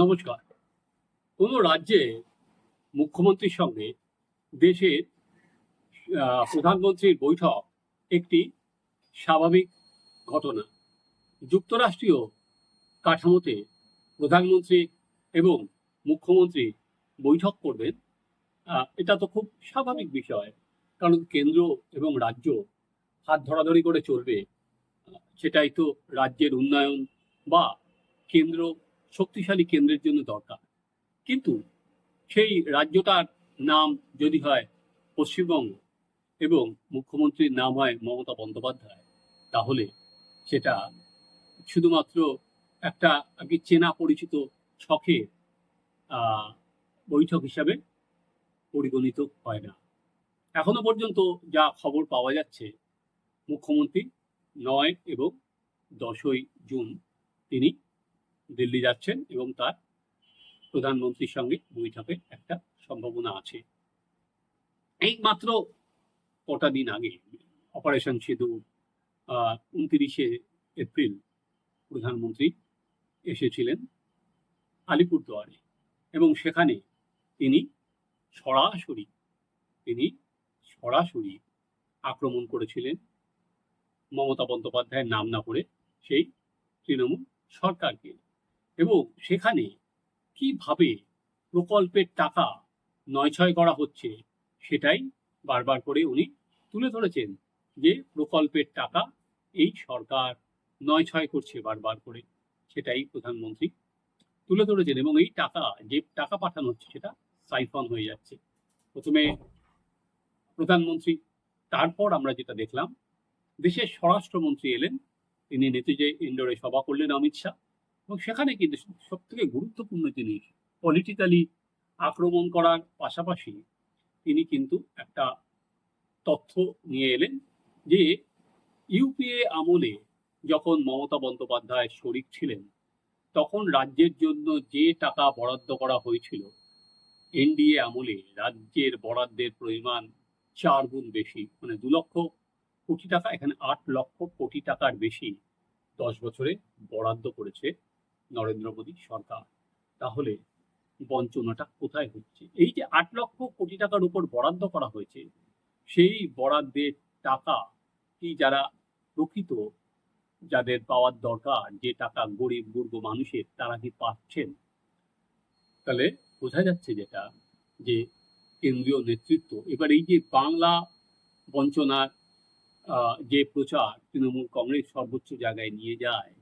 নমস্কার। কোনো রাজ্যে মুখ্যমন্ত্রীর সঙ্গে দেশের প্রধানমন্ত্রীর বৈঠক একটি স্বাভাবিক ঘটনা। যুক্তরাষ্ট্রীয় কাঠামোতে প্রধানমন্ত্রী এবং মুখ্যমন্ত্রী বৈঠক করবেন এটা তো খুব স্বাভাবিক বিষয়, কারণ কেন্দ্র এবং রাজ্য হাত ধরাধরি করে চলবে সেটাই তো রাজ্যের উন্নয়ন বা কেন্দ্র শক্তিশালী কেন্দ্রের জন্য দরকার। কিন্তু সেই রাজ্যটার নাম যদি হয় পশ্চিমবঙ্গ এবং মুখ্যমন্ত্রীর নাম হয় মমতা বন্দ্যোপাধ্যায়, তাহলে সেটা শুধুমাত্র একটা কি চেনা পরিচিত ছকে বৈঠক হিসাবে পরিগণিত হয় না। এখনও পর্যন্ত যা খবর পাওয়া যাচ্ছে, মুখ্যমন্ত্রী নয় এবং দশই জুন তিনি দিল্লি যাচ্ছেন এবং তার প্রধানমন্ত্রীর সঙ্গে বৈঠকের একটা সম্ভাবনা আছে। এই মাত্র কটা দিন আগে অপারেশন সিঁদুর উনত্রিশে এপ্রিল প্রধানমন্ত্রী এসেছিলেন আলিপুরদুয়ারে এবং সেখানে তিনি সরাসরি তিনি সরাসরি আক্রমণ করেছিলেন। মমতা বন্দ্যোপাধ্যায়ের নাম না করে সেই তৃণমূল সরকারকে এবং সেখানে কীভাবে প্রকল্পের টাকা নয়ছয় করা হচ্ছে সেটাই বারবার করে উনি তুলে ধরেছেন যে প্রকল্পের টাকা এই সরকার নয়ছয় করছে বারবার করে, সেটাই প্রধানমন্ত্রী তুলে ধরেছেন এবং এই টাকা, যে টাকা পাঠানো হচ্ছে সেটা সাইফন হয়ে যাচ্ছে। প্রথমে প্রধানমন্ত্রী, তারপর আমরা যেটা দেখলাম, দেশের স্বরাষ্ট্রমন্ত্রী এলেন, তিনি নেতিজে ইন্ডোরে সভা করলেন অমিত শাহ। এবং সেখানে কিন্তু সব থেকে গুরুত্বপূর্ণ জিনিস পলিটিক্যালি আক্রমণ করার পাশাপাশি তিনি কিন্তু একটা তথ্য নিয়ে এলেন যে ইউপিএ আমলে যখন মমতা বন্দ্যোপাধ্যায় শরিক ছিলেন, তখন রাজ্যের জন্য যে টাকা বরাদ্দ করা হয়েছিল এনডিএ আমলে রাজ্যের বরাদ্দের পরিমাণ চার গুণ বেশি মানে দু লক্ষ কোটি টাকা, এখানে আট লক্ষ কোটি টাকার বেশি দশ বছরে বরাদ্দ করেছে নরেন্দ্র মোদী সরকার। তাহলে বঞ্চনাটা কোথায় হচ্ছে? এই যে আট লক্ষ কোটি টাকার উপর বরাদ্দ করা হয়েছে, সেই বরাদ্দের টাকা কি যারা প্রকৃত, যাদের পাওয়ার দরকার, যে টাকা গরিব, দুর্গ মানুষের, তারা কি পাচ্ছেন? তাহলে বোঝা যাচ্ছে যেটা, যে কেন্দ্রীয় নেতৃত্ব, এবার এই যে বাংলা বঞ্চনার যে প্রচার তৃণমূল কংগ্রেস সর্বোচ্চ জায়গায় নিয়ে যায়,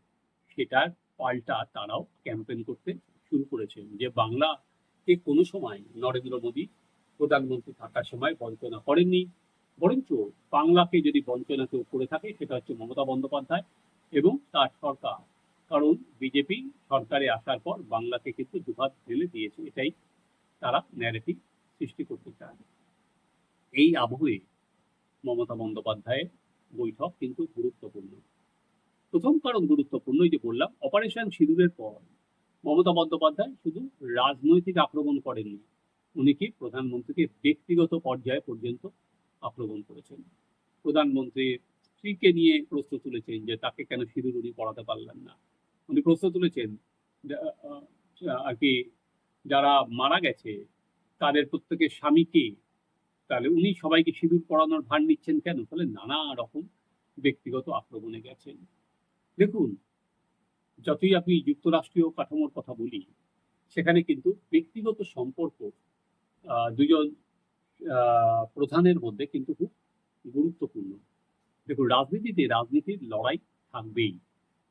সেটার পাল্টা তারাও ক্যাম্পেন করতে শুরু করেছেন। যে বাংলাকে কোনো সময় নরেন্দ্র মোদী, প্রধানমন্ত্রী থাকার সময় বঞ্চনা করেননি, বরঞ্চ বাংলাকে যদি বঞ্চনা কেউ করে থাকে, সেটা হচ্ছে মমতা বন্দ্যোপাধ্যায় এবং তার সরকার। কারণ বিজেপি সরকারে আসার পর বাংলাকে কিন্তু দুহাত ঢেলে দিয়েছে, এটাই তারা ন্যারেটিভ সৃষ্টি করতে চায়। এই আবহে মমতা বন্দ্যোপাধ্যায়ের বৈঠক কিন্তু গুরুত্বপূর্ণ। প্রথম কারণ গুরুত্বপূর্ণ, এই যে বললাম অপারেশন সিঁদুরের পর। মমতা বন্দ্যোপাধ্যায় শুধু রাজনৈতিক আক্রমণ করেননি, উনি কি প্রধানমন্ত্রীকে ব্যক্তিগত পর্যায়ে পর্যন্ত আক্রমণ করেছেন। প্রধানমন্ত্রীর স্ত্রীকে নিয়ে প্রশ্ন তুলেছেন যে তাকে কেন সিঁদুর উনি পড়াতে পারলেন না। উনি প্রশ্ন তুলেছেন আর কি যারা মারা গেছে, তাদের প্রত্যেকের স্বামীকে তাহলে উনি সবাইকে সিঁদুর পড়ানোর ভার নিচ্ছেন কেন? তাহলে নানা রকম ব্যক্তিগত আক্রমণে গেছেন। দেখুন, যতই আপনি যুক্তরাষ্ট্রীয় কাঠামোর কথা বলি, সেখানে কিন্তু ব্যক্তিগত সম্পর্ক দুজন প্রধানের মধ্যে কিন্তু খুব গুরুত্বপূর্ণ। দেখুন, রাজনীতিতে রাজনীতির লড়াই থাকবেই।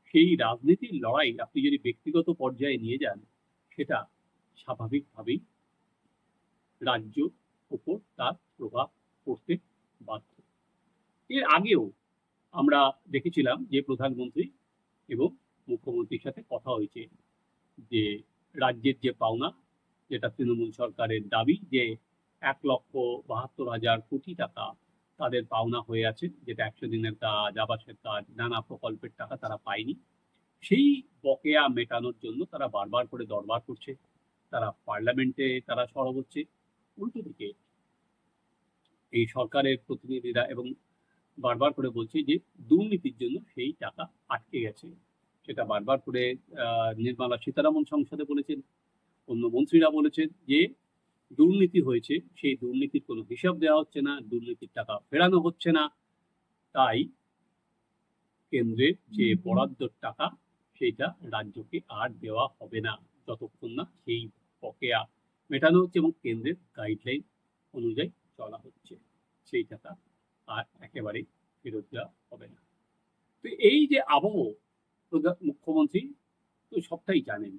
সেই রাজনীতির লড়াই আপনি যদি ব্যক্তিগত পর্যায়ে নিয়ে যান, সেটা স্বাভাবিকভাবেই রাজ্য উপর তার প্রভাব পড়তে বাধ্য। এর আগেও আমরা দেখেছিলাম যে প্রধানমন্ত্রী এবং মুখ্যমন্ত্রীর সাথে কথা হয়েছে যে রাজ্যের যে পাওনা, যেটা তৃণমূল সরকারের দাবি যে এক লক্ষ বাহাত্তর হাজার কোটি টাকা তাদের পাওনা হয়ে আছে, যেটা একশো দিনের কাজ, আবাসের কাজ, নানা প্রকল্পের টাকা তারা পায়নি। সেই বকেয়া মেটানোর জন্য তারা বারবার করে দরবার করছে, তারা পার্লামেন্টে তারা সরব হচ্ছে। উল্টো দিকে এই সরকারের প্রতিনিধিরা এবং বারবার করে বলছে যে দুর্নীতির জন্য সেই টাকা আটকে গেছে। সেটা বারবার করে নির্মলা সীতারামন সংসদে বলেছেন, অন্য মন্ত্রীরা বলেছেন যে দুর্নীতি হয়েছে, সেই দুর্নীতির কোনো হিসাব দেওয়া হচ্ছে না, দুর্নীতির টাকা ফেরানো হচ্ছে না। তাই কেন্দ্রের যে বরাদ্দর টাকা, সেইটা রাজ্যকে আর দেওয়া হবে না। যতক্ষণ না সেই বকেয়া মেটানো হচ্ছে এবং কেন্দ্রের গাইডলাইন অনুযায়ী চলা হচ্ছে, সেই টাকা আর একেবারেই ফেরত দেওয়া হবে না। তো এই যে আবহ মুখ্যমন্ত্রী তো সবটাই জানেন,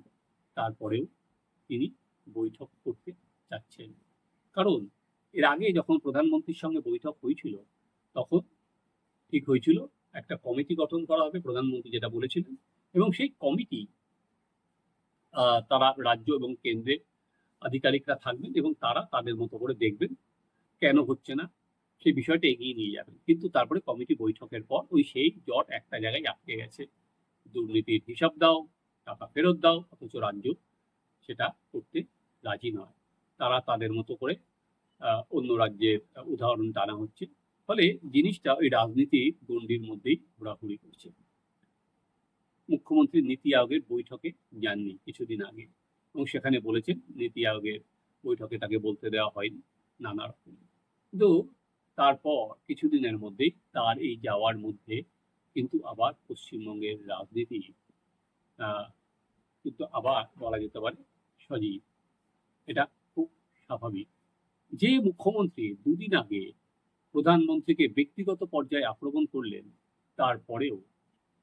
তারপরেও তিনি বৈঠক করতে চাচ্ছেন। কারণ এর আগে যখন প্রধানমন্ত্রীর সঙ্গে বৈঠক হয়েছিল, তখন ঠিক হয়েছিল, একটা কমিটি গঠন করা হবে, প্রধানমন্ত্রী যেটা বলেছিলেন, এবং সেই কমিটি তারা রাজ্য এবং কেন্দ্রের আধিকারিকরা থাকবেন এবং তারা তাদের মতো করে দেখবেন, কেন হচ্ছে না সেই বিষয়টা এগিয়ে নিয়ে যাবেন। কিন্তু তারপরে কমিটি বৈঠকের পর ওই সেই জট একটা জায়গায় আটকে গেছে। দুর্নীতির হিসাব দাও, টাকা ফেরত দাও, অথচ রাজ্য সেটা করতে রাজি নয়। তারা তাদের মতো করে অন্য রাজ্যের উদাহরণ টানা হচ্ছে। ফলে জিনিসটা ওই রাজনীতি গণ্ডির মধ্যেই ঘোরাঘুরি করছে। মুখ্যমন্ত্রী নীতি আয়োগের বৈঠকে যাননি কিছুদিন আগে। এবং সেখানে বলেছেন, নীতি আয়োগের বৈঠকে তাকে বলতে দেওয়া হয়নি নানা রকম। কিন্তু তারপর কিছুদিনের মধ্যেই তার এই যাওয়ার মধ্যে কিন্তু আবার পশ্চিমবঙ্গের রাজনীতি কিন্তু আবার বলা যেতে পারে সজীব। এটা খুব স্বাভাবিক। যে মুখ্যমন্ত্রী দুদিন আগে প্রধানমন্ত্রীকে ব্যক্তিগত পর্যায়ে আক্রমণ করলেন, তারপরেও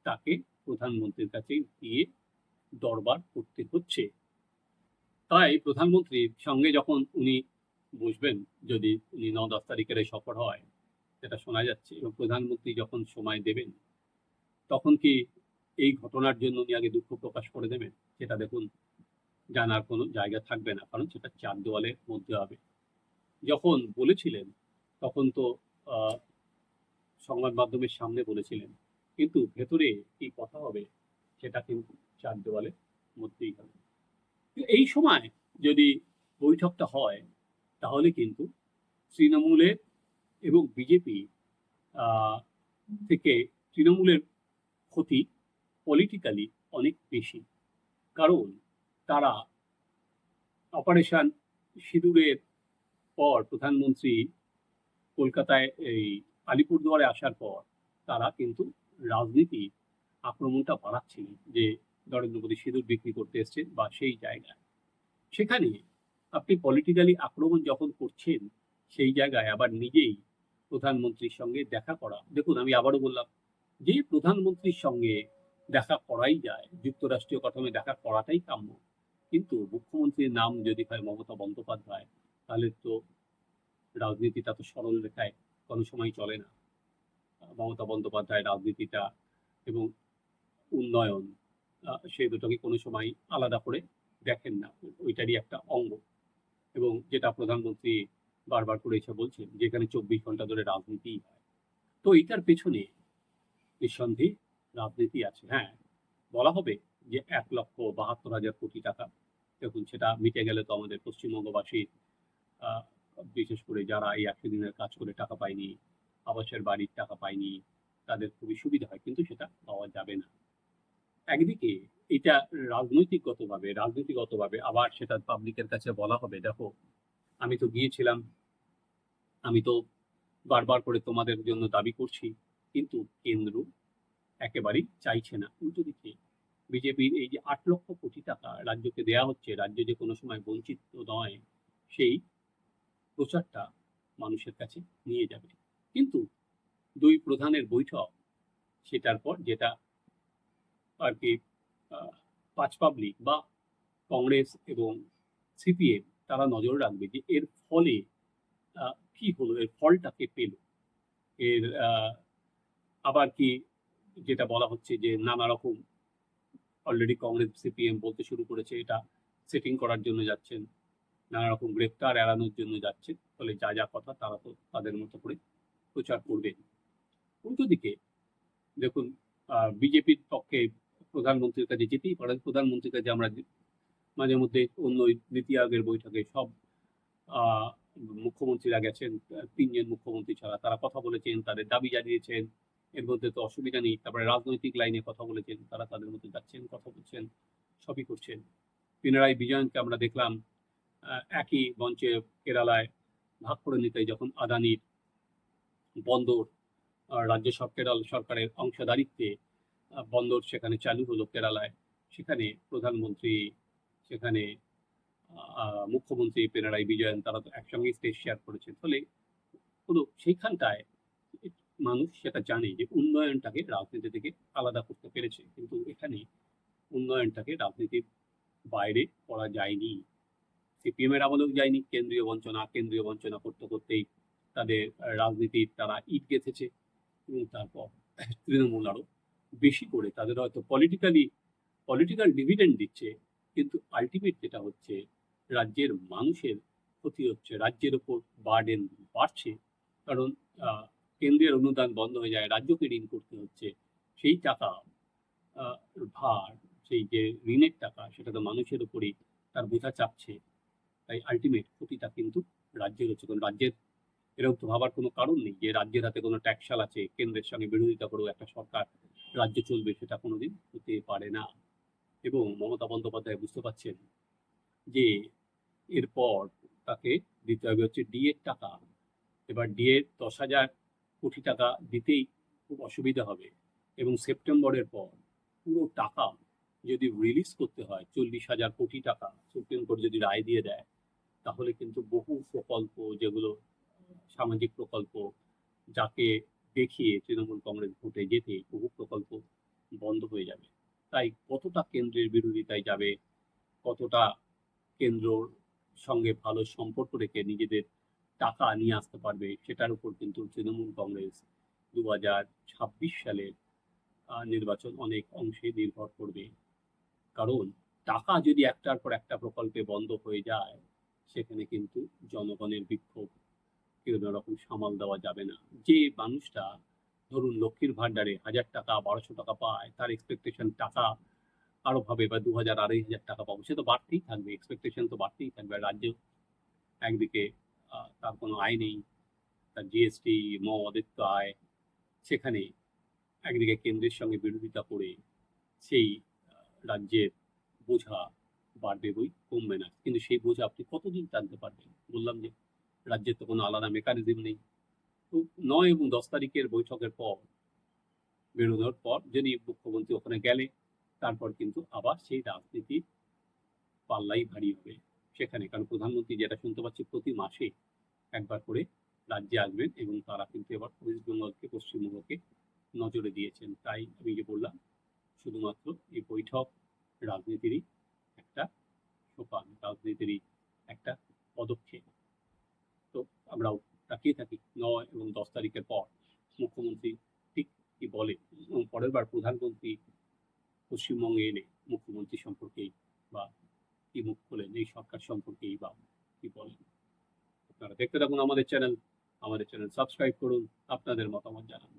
তাকে প্রধানমন্ত্রীর কাছে গিয়ে দরবার করতে হচ্ছে। তাই প্রধানমন্ত্রীর সঙ্গে যখন উনি বসবেন যদি উনি ন দশ তারিখের এই সফর হয়, সেটা শোনা যাচ্ছে এবং প্রধানমন্ত্রী যখন সময় দেবেন, তখন কি এই ঘটনার জন্য উনি আগে দুঃখ প্রকাশ করে দেবেন? সেটা দেখুন, জানার কোনো জায়গা থাকবে না, কারণ সেটা চার দেওয়ালের মধ্যে হবে। যখন বলেছিলেন, তখন তো সংবাদ মাধ্যমের সামনে বলেছিলেন, কিন্তু ভেতরে কি কথা হবে, সেটা কিন্তু চার দেওয়ালের মধ্যেই হবে। এই সময় যদি বৈঠকটা হয় তাহলে কিন্তু তৃণমূলের এবং বিজেপি থেকে তৃণমূলের ক্ষতি পলিটিক্যালি অনেক বেশি। কারণ তারা অপারেশন সিঁদুরের পর প্রধানমন্ত্রী কলকাতায় এই আলিপুরদুয়ারে আসার পর তারা কিন্তু রাজনীতি আক্রমণটা বাড়াচ্ছিলেন যে নরেন্দ্র মোদী সিঁদুর বিক্রি করতে এসছেন বা সেই জায়গায়। সেখানে আপনি পলিটিক্যালি আক্রমণ যখন করছেন, সেই জায়গায় আবার নিজেই প্রধানমন্ত্রীর সঙ্গে দেখা করা। দেখুন, আমি আবারও বললাম, যে প্রধানমন্ত্রীর সঙ্গে দেখা করাই যায়, যুক্তরাষ্ট্রীয় কাঠামে দেখা করাটাই কাম্য। কিন্তু মুখ্যমন্ত্রীর নাম যদি হয় মমতা বন্দ্যোপাধ্যায়, তাহলে তো রাজনীতিটা তো সরল রেখায় কোনো সময় চলে না। মমতা বন্দ্যোপাধ্যায় রাজনীতিটা এবং উন্নয়ন সেই দুটোকে কোনো সময় আলাদা করে দেখেন না। ওইটারই একটা অঙ্গ। এবং যেটা প্রধানমন্ত্রী বারবার করে এসে বলছেন যেখানে চব্বিশ ঘণ্টা ধরে রাজনীতিই হয়। তো এইটার পেছনে নিঃসন্দেহে রাজনীতি আছে। হ্যাঁ বলা হবে যে এক লক্ষ বাহাত্তর হাজার কোটি টাকা। দেখুন সেটা মিটে গেলে তো আমাদের পশ্চিমবঙ্গবাসী আহ, বিশেষ করে যারা এই একশো দিনের কাজ করে টাকা পায়নি আবাসের বাড়ির টাকা পায়নি তাদের খুবই সুবিধা হয় কিন্তু সেটা পাওয়া যাবে না। একদিকে এটা রাজনৈতিকগতভাবে রাজনীতিগতভাবে আবার সেটা পাবলিকের কাছে বলা হবে, দেখো, আমি তো গিয়েছিলাম, আমি তো বারবার করে তোমাদের জন্য দাবি করছি, কিন্তু কেন্দ্র একেবারেই চাইছে না। উল্টো দিকে, বিজেপির এই যে আট লক্ষ কোটি টাকা রাজ্যকে দেয়া হচ্ছে, রাজ্য যে কোনো সময় বঞ্চিত নয়, সেই প্রচারটা মানুষের কাছে নিয়ে যাবে। কিন্তু দুই প্রধানের বৈঠক, সেটার পর যেটা আর কি পাঁচ পাবলিক বা কংগ্রেস এবং সিপিএম তারা নজর রাখবে যে এর ফলে কি হলো, এর ফলটাকে পেল? এর আবার কি যেটা বলা হচ্ছে যে নানা রকম অলরেডি কংগ্রেস সিপিএম বলতে শুরু করেছে, এটা সেটিং করার জন্য যাচ্ছেন, নানা রকম গ্রেপ্তার এড়ানোর জন্য যাচ্ছেন, ফলে যা যা কথা তারা তো তাদের মতো করে প্রচার করবেন। উল্টো দিকে দেখুন বিজেপির পক্ষে প্রধানমন্ত্রীর কাছে যেতেই পারেন। প্রধানমন্ত্রীর কাছে আমরা মাঝে মধ্যে অন্য নীতি আয়োগের বৈঠকে সব মুখ্যমন্ত্রীরা গেছেন। তিনজন মুখ্যমন্ত্রী ছাড়া তারা কথা বলেছেন, তাদের দাবি জানিয়েছেন। এর মধ্যে তো অসুবিধা নেই। তারপরে রাজনৈতিক লাইনে কথা বলেছেন, তারা তাদের মধ্যে যাচ্ছেন, কথা বলছেন, সবই করছেন। পিনারাই বিজয়নকে আমরা দেখলাম একই মঞ্চে কেরালায় ভাগ করে নিতে যখন আদানির বন্দর রাজ্য সর- কেরল সরকারের অংশদারিত্বে বন্দর সেখানে চালু হলো কেরালায়। সেখানে প্রধানমন্ত্রী, সেখানে মুখ্যমন্ত্রী পিনারাই বিজয়ন, তারা তো একসঙ্গে স্টেজ শেয়ার করেছেন। ফলে কোনো সেইখানটায় মানুষ সেটা জানে যে উন্নয়নটাকে রাজনীতি থেকে আলাদা করতে পেরেছে। কিন্তু এখানে উন্নয়নটাকে রাজনীতির বাইরে করা যায়নি। সিপিএম এর আমলেও যায়নি, কেন্দ্রীয় বঞ্চনা কেন্দ্রীয় বঞ্চনা করতে করতেই তাদের রাজনীতির তারা ইট গেঁথেছে। এবং তারপর তৃণমূল আরও বেশি করে তাদের হয়তো পলিটিক্যালি পলিটিক্যাল ডিভিডেন্ড দিচ্ছে, কিন্তু আলটিমেট যেটা হচ্ছে রাজ্যের মানুষের ক্ষতি হচ্ছে, রাজ্যের ওপর বার্ডেন বাড়ছে। কারণ কেন্দ্রের অনুদান বন্ধ হয়ে যায়, রাজ্যকে ঋণ করতে হচ্ছে, সেই টাকা ভার, সেই যে ঋণের টাকা, সেটা তো মানুষের উপরই তার বোঝা চাপছে। তাই আলটিমেট ক্ষতিটা কিন্তু রাজ্যের হচ্ছে, কারণ রাজ্যের, এরকম তো ভাবার কোনো কারণ নেই যে রাজ্যের হাতে কোনো ট্যাক্সাল আছে, কেন্দ্রের সঙ্গে বিরোধিতা করেও একটা সরকার রাজ্য চলবে সেটা কোনোদিন হতে পারে না। এবং মমতা বন্দ্যোপাধ্যায় বুঝতে পারছেন যে এরপর তাকে দিতে হবে হচ্ছে ডিএর টাকা। এবার ডিএর দশ হাজার কোটি টাকা দিতেই খুব অসুবিধা হবে। এবং সেপ্টেম্বরের পর পুরো টাকা যদি রিলিজ করতে হয়, চল্লিশ হাজার কোটি টাকা সুপ্রিম কোর্ট যদি রায় দিয়ে দেয়, তাহলে কিন্তু বহু প্রকল্প যেগুলো সামাজিক প্রকল্প, যাকে দেখিয়ে তৃণমূল কংগ্রেস ভোটে যেতে বহু প্রকল্প বন্ধ হয়ে যাবে। তাই কতটা কেন্দ্রের বিরোধিতায় যাবে, কতটা কেন্দ্রর সঙ্গে ভালো সম্পর্ক রেখে নিজেদের টাকা নিয়ে আসতে পারবে, সেটার উপর কিন্তু তৃণমূল কংগ্রেস দু হাজার ছাব্বিশ সালের নির্বাচন অনেক অংশে নির্ভর করবে। কারণ টাকা যদি একটার পর একটা প্রকল্পে বন্ধ হয়ে যায়, সেখানে কিন্তু জনগণের বিক্ষোভ কেউ রকম সামাল দেওয়া যাবে না। যে মানুষটা ধরুন লক্ষ্মীর ভান্ডারে হাজার টাকা, বারোশো টাকা পায়, তার এক্সপেকটেশন টাকা আরও ভাবে বা দু হাজার আড়াই হাজার টাকা পাবো, সে তো বাড়তেই থাকবে এক্সপেকটেশন তো বাড়তেই থাকবে। রাজ্য একদিকে তার কোনো আয় নেই, তার জিএসটি মদিত্ব আয়, সেখানে একদিকে কেন্দ্রের সঙ্গে বিরোধিতা করে সেই রাজ্যের বোঝা বাড়বে বই কমবে না। কিন্তু সেই বোঝা আপনি কতদিন টানতে পারবেন? বললাম যে রাজ্যের তো কোনো আলাদা মেকানিজম নেই। তো নয় এবং দশ তারিখের বৈঠকের পর, বেরোনোর পর যদি মুখ্যমন্ত্রী ওখানে গেলে, তারপর কিন্তু আবার সেই রাজনীতি পাল্লাই ভারী হবে সেখানে। কারণ প্রধানমন্ত্রী যেটা শুনতে পাচ্ছি প্রতি মাসে একবার করে রাজ্যে আসবেন এবং তারা কিন্তু এবার ওয়েস্ট বেঙ্গলকে, পশ্চিমবঙ্গকে নজরে দিয়েছেন। তাই আমি যে বললাম, শুধুমাত্র এই বৈঠক রাজনীতিরই একটা সোপান, রাজনীতিরই একটা পদক্ষেপ। আমরাও তাকিয়ে থাকি নয় এবং দশ তারিখের পর মুখ্যমন্ত্রী ঠিক কি বলে এবং পরের বার প্রধানমন্ত্রী পশ্চিমবঙ্গে এলে মুখ্যমন্ত্রী সম্পর্কেই বা কি মুখ খোলেন, এই সরকার সম্পর্কেই বা কি বলেন। আপনারা দেখতে থাকুন আমাদের চ্যানেল আমাদের চ্যানেল সাবস্ক্রাইব করুন, আপনাদের মতামত জানান।